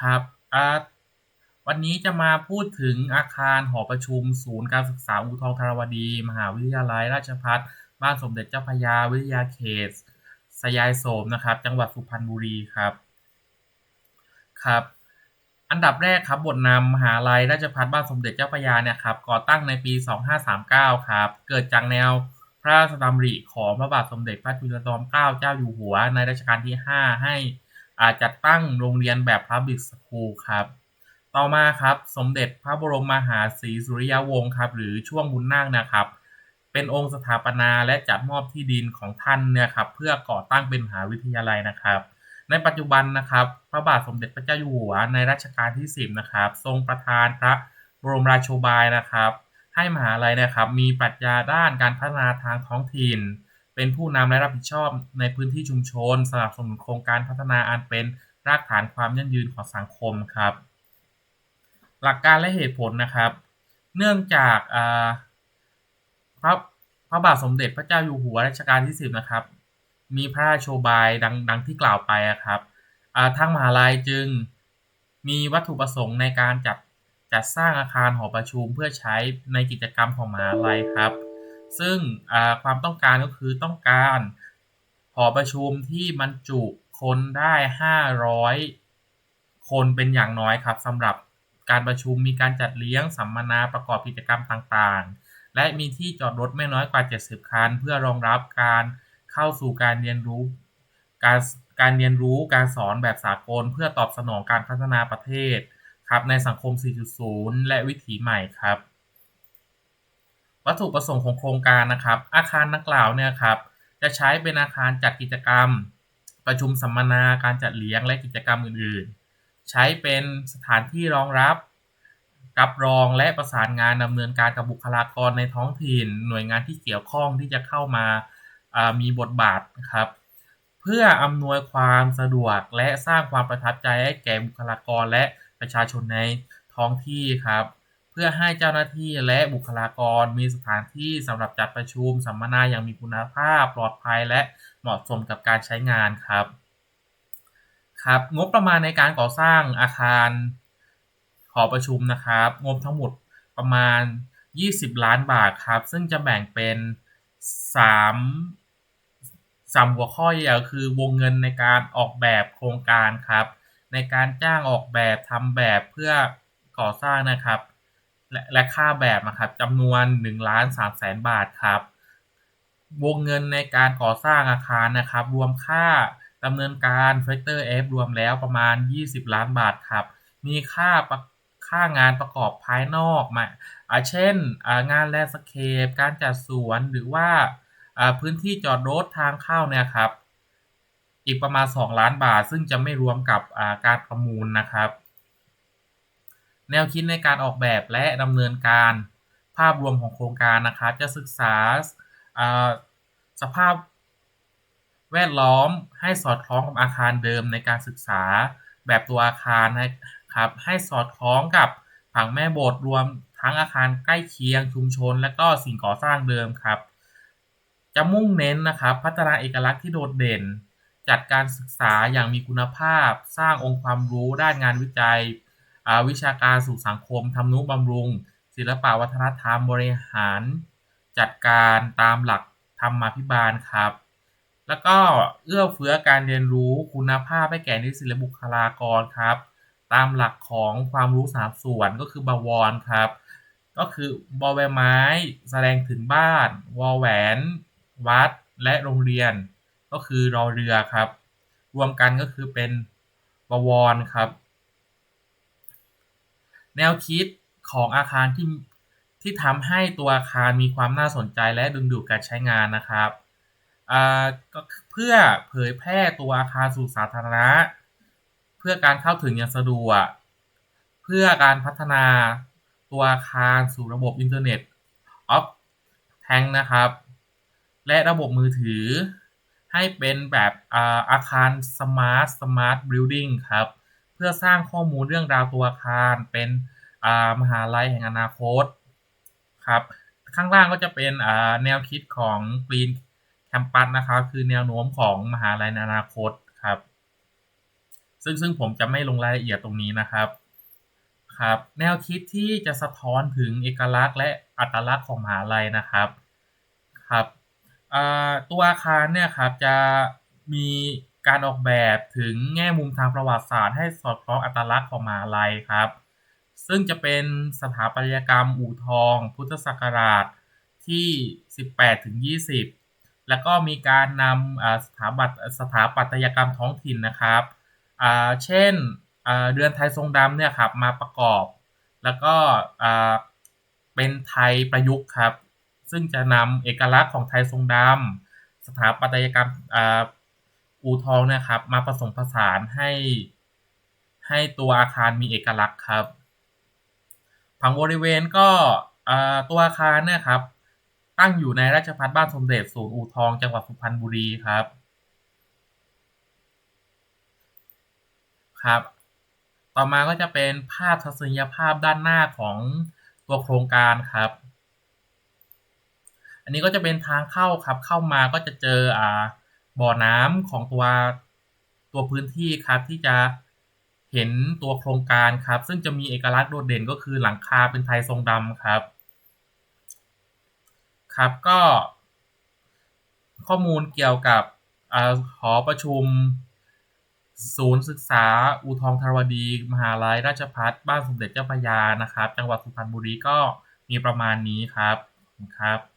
ครับวันนี้จะมาพูดถึงอาคารหอประชุม ศูนย์การศึกษาอูทองธารวดี มหาวิทยาลัย ราชภัฏบ้านสมเด็จเจ้าพยาวิทยาเขต สยายโสมนะครับ จังหวัดสุพรรณบุรีครับครับ อันดับแรกครับบทนำมหาลัยราชภัฏบ้านสมเด็จเจ้าพยาเนี่ยครับก่อตั้งในปี 2539 ครับ เกิดจากแนวพระราชดำริของพระบาทสมเด็จพระจุลจอมเกล้าเจ้าอยู่หัว ในรัชกาลที่ 5 ให้ อาจัดตั้งโรงเรียนแบบ Public School ครับ ต่อมาครับสมเด็จพระบรมมหาศรีสุริยวงศ์ครับ หรือช่วงบุญนาคนะครับ เป็นองค์สถาปนาและจัดมอบที่ดินของท่านเนี่ยครับเพื่อก่อตั้งเป็นมหาวิทยาลัยนะครับ ในปัจจุบันนะครับพระบาทสมเด็จพระเจ้าอยู่หัวในรัชกาลที่ 10 นะครับ ทรงประทานพระบรมราโชบายนะครับ ให้มหาลัยนะครับ มีปรัชญาด้านการพัฒนาทางท้องถิ่น เป็นผู้นำและรับผิดชอบในพื้นที่ชุมชน สนับสนุนโครงการพัฒนาอันเป็นรากฐานความยั่งยืนของสังคมครับ หลักการและเหตุผลนะครับ เนื่องจากพระพระบาทสมเด็จพระเจ้าอยู่หัวรัชกาลที่ 10 นะครับ มีพระราชโชบายดังดังที่กล่าวไปครับทางมหาลัยจึงมีวัตถุประสงค์ในการจัดจัดสร้างอาคารหอประชุมเพื่อใช้ในกิจกรรมของมหาลัยครับ ซึ่งความต้องการก็คือต้องการหอประชุมที่บรรจุคนได้ 500 คนเป็นอย่างน้อยครับสำหรับการประชุมมีการจัดเลี้ยงสัมมนาประกอบกิจกรรมต่างๆ และมีที่จอดรถไม่น้อยกว่า 70 คัน เพื่อรองรับการเข้าสู่การเรียนรู้ การการเรียนรู้การสอนแบบสากล เพื่อตอบสนองการพัฒนาประเทศครับในสังคม 4.0 และวิถีใหม่ครับ วัตถุประสงค์ของโครงการนะครับ อาคารนักกล่าวเนี่ยครับจะใช้เป็นอาคารจัดกิจกรรม ประชุมสัมมนาการจัดเลี้ยงและกิจกรรมอื่นๆ ใช้เป็นสถานที่รองรับ รับรองและประสานงานดำเนินการกับบุคลากรในท้องถิ่น หน่วยงานที่เกี่ยวข้องที่จะเข้ามามีบทบาทครับ เพื่ออำนวยความสะดวกและสร้างความประทับใจให้แก่บุคลากรและประชาชนในท้องที่ครับ เพื่อให้เจ้าหน้าที่และบุคลากรมีสถานที่สำหรับจัดประชุมสัมมนาอย่างมีคุณภาพ ปลอดภัยและเหมาะสมกับการใช้งานครับครับ งบประมาณในการก่อสร้างอาคารหอประชุมนะครับ งบทั้งหมดประมาณ 20 ล้านบาทครับ ซึ่งจะแบ่งเป็น 3 3 หัวข้อใหญ่คือวงเงินในการออกแบบโครงการครับ ในการจ้างออกแบบทำแบบเพื่อก่อสร้างนะครับ และและค่าแบบนะครับจำนวน1ล้าน3แสนบาทครับ วงเงินในการก่อสร้างอาคารนะครับ รวมค่าดำเนินการเฟกเตอร์เอฟรวมแล้วประมาณ 20 ล้านบาทครับ มีค่าค่างานประกอบภายนอกมาเช่นงานแลนสเคปการจัดสวนหรือว่าพื้นที่จอดรถทางเข้าเนี่ยครับ อีกประมาณ 2 ล้านบาท ซึ่งจะไม่รวมกับการประมูลนะครับ แนวคิดในการออกแบบและดำเนินการภาพรวมของโครงการนะครับ จะศึกษาสภาพแวดล้อมให้สอดคล้องกับอาคารเดิมในการศึกษาแบบตัวอาคารนะครับ ให้สอดคล้องกับผังแม่บทรวมทั้งอาคารใกล้เคียงชุมชน และก็สิ่งก่อสร้างเดิมครับ จะมุ่งเน้นนะครับ พัฒนาเอกลักษณ์ที่โดดเด่น จัดการศึกษาอย่างมีคุณภาพ สร้างองค์ความรู้ด้านงานวิจัย วิชาการสู่สังคมทำนุบำรุง ศิลปวัฒนธรรมบริหาร จัดการตามหลักธรรมาภิบาลครับ แล้วก็เอื้อเฟื้อการเรียนรู้คุณภาพให้แก่นิสิตและบุคลากรครับ ตามหลักของความรู้สามส่วนก็คือบวรครับ ก็คือบอใบไม้ แสดงถึงบ้าน วอแหวน วัด และโรงเรียน ก็คือรอเรือครับ รวมกันก็คือเป็นบวรครับ แนวคิดของอาคารที่ที่ทำให้ตัวอาคารมีความน่าสนใจและดึงดูดการใช้งานนะครับก็เพื่อเผยแพร่ตัวอาคารสู่สาธารณะ เพื่อการเข้าถึงอย่างสะดวก เพื่อการพัฒนาตัวอาคารสู่ระบบอินเทอร์เน็ตออฟแทงนะครับ และระบบมือถือให้เป็นแบบอาคารสมาร์ทสมาร์ทบิลดิ้งครับ เพื่อสร้างข้อมูลเรื่องราวตัวอาคาร เป็นมหาลัยแห่งอนาคตครับข้างล่างก็จะเป็นแนวคิดของ Green Campus นะครับ คือแนวโน้มของมหาลัยในอนาคตครับ ซึ่งซึ่งผมจะไม่ลงรายละเอียดตรงนี้นะครับครับ แนวคิดที่จะสะท้อนถึงเอกลักษณ์และอัตลักษณ์ของมหาลัยนะครับครับตัวอาคารเนี่ยครับจะมี การออกแบบถึงแง่มุมทางประวัติศาสตร์ให้สอดคล้องอัตลักษณ์ของมหาลัยครับ ซึ่งจะเป็นสถาปัตยกรรมอู่ทอง พุทธศักราชที่ 18ถึง20 แล้วก็มีการนำสถาบัตสถาปัตยกรรมท้องถิ่นนะครับ เช่นเรือนไทยทรงดำเนี่ยครับมาประกอบ แล้วก็เป็นไทยประยุกต์ครับ ซึ่งจะนำเอกลักษณ์ของไทยทรงดำสถาปัตยกรรม อูทองนะครับ มาผสมผสานให้ ให้ตัวอาคารมีเอกลักษณ์ครับผังบริเวณก็ตัวอาคารนี่ยครับ ตั้งอยู่ในราชพัฒบ้านสมเด็จศูนย์อูทองจังหวัดสุพรรณบุรีครับครับ ต่อมาก็จะเป็นภาพทัศนียภาพด้านหน้าของตัวโครงการครับ อันนี้ก็จะเป็นทางเข้าครับ เข้ามาก็จะเจออ่า บ่อน้ำของตัวตัวพื้นที่ครับที่จะเห็นตัวโครงการครับ ซึ่งจะมีเอกลักษณ์โดดเด่นก็คือหลังคาเป็นไทยทรงดำครับ ครับก็ข้อมูลเกี่ยวกับหอประชุม ศูนย์ศึกษา อูทองธรวดี มหาลัยราชพัฒบ้านสมเด็จเจ้าพระยานะครับ จังหวัดสุพรรณบุรีก็มีประมาณนี้ครับครับ